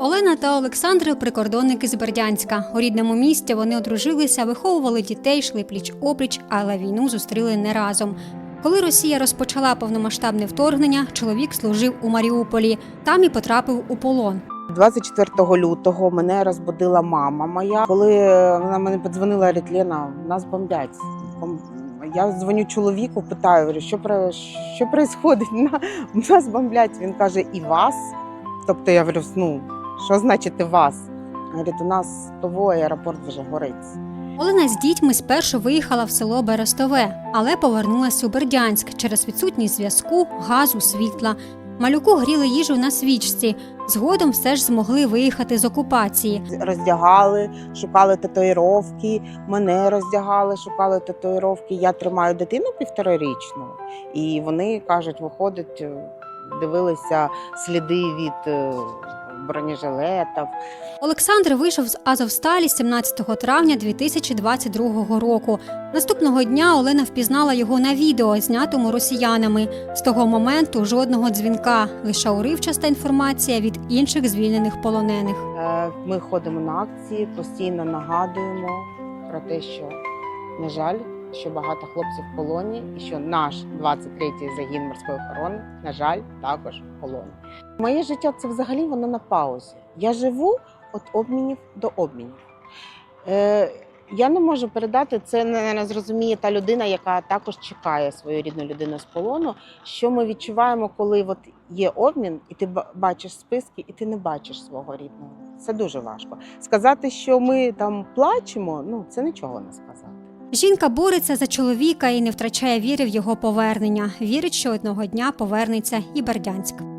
Олена та Олександр прикордонники з Бердянська. У рідному місті вони одружилися, виховували дітей, йшли пліч опліч, але війну зустріли не разом. Коли Росія розпочала повномасштабне вторгнення, чоловік служив у Маріуполі. Там і потрапив у полон. 24 лютого мене розбудила мама моя. Коли вона мене подзвонила, Лена, нас бомблять. Я дзвоню чоловіку, питаю, що про що? На- Нас бомблять. Він каже, і вас. Тобто я говорю, ну що значить вас? Говорить, у нас того аеропорт вже горить. Олена з дітьми спершу виїхала в село Берестове, але повернулася у Бердянськ через відсутність зв'язку, газу, світла. Малюку гріли їжу на свічці. Згодом все ж змогли виїхати з окупації. Роздягали, шукали татуїровки, мене роздягали, шукали татуїровки. Я тримаю дитину півторарічну, і вони кажуть, виходить, дивилися сліди від е, бронежилетів. Олександр вийшов з Азовсталі 17 травня 2022 року. Наступного дня Олена впізнала його на відео, знятому росіянами. З того моменту жодного дзвінка, лише уривчаста інформація від інших звільнених полонених. Е, Ми ходимо на акції, постійно нагадуємо про те, що, на жаль, що багато хлопців в полоні, і що наш 23-й загін морської охорони, на жаль, також в полоні. Моє життя це взагалі воно на паузі. Я живу від обмінів до обмінів. Е, я не можу передати це, не зрозуміє та людина, яка також чекає свою рідну людину з полону. Що ми відчуваємо, коли от є обмін, і ти бачиш списки, і ти не бачиш свого рідного. Це дуже важко. Сказати, що ми там плачемо, ну це нічого не сказати. Жінка бореться за чоловіка і не втрачає віри в його повернення. Вірить, що одного дня повернеться і Бердянськ.